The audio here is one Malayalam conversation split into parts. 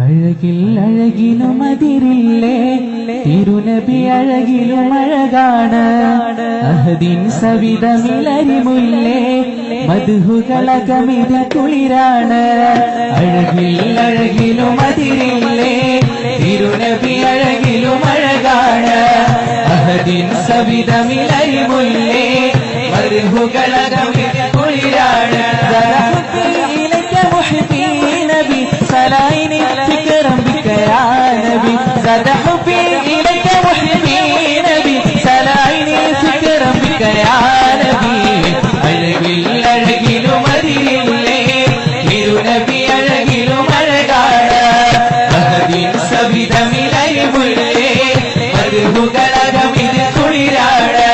അഴകിൽ അഴകിലും അതിരില്ലേ? തിരുനബി അഴകിലും അഴകാണ്. അഹദിൻ സവിതമിലരിമുല്ലേ മധുഹുകളകമിത കുളിരാണ്. അഴകിൽ അഴകിലും അതിരില്ലേ? തിരുനബി അഴകിലും അഴകാണ്. അഹദിൻ സവിതമിലരിമുല്ലേ മധുഹുകളകമിത കുളിരാണ്. نبي زاد حبي إليك محبي نبي سلايني فكرا بك يا نبي അഴകിൽ അഴകിലും അതിരില്ലേ തിരുനബി അഴകിലും അഴകാണ് അഹദിൻ സവിതമിലരിമുല്ലേ മരുഹുകളകമിത് കുളിരാണ്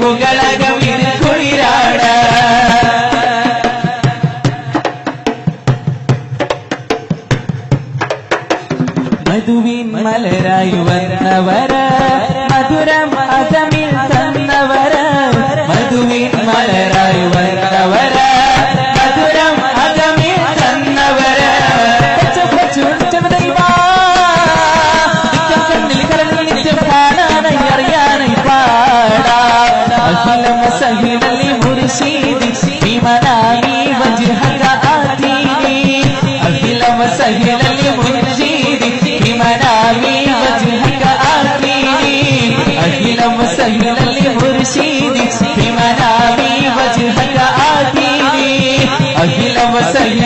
ಮಗಳಗ ಮಿರು ಕೊಯಿರಾಡೈ ಮೈದುವಿ ಮಲರಾಯುವ ವರ್ಣವರ وجهك آتيني الهل وسهل في منامي. وجهك آتيني الهل وسهل لمرشيدي بمنامي وجهك آتيني الهل وسهل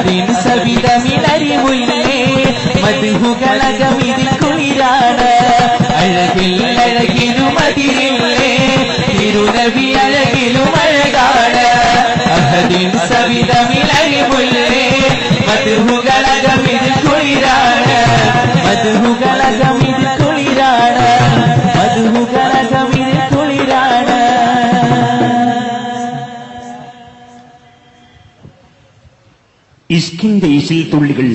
അഹദിൻ സവിതമിലരിമുല്ലേ മധുഹുകളകമിതിൽ കുളിരാണ്. അഴകിൽ അഴകിലും അതിരില്ലേ തിരുനവി അഴകിലും അഴകാണ്. അഹദിൻ സവിതമിലരിമുല്ലേ ഇഷ്കിന്റെ ഇശിൽ തുള്ളികൾ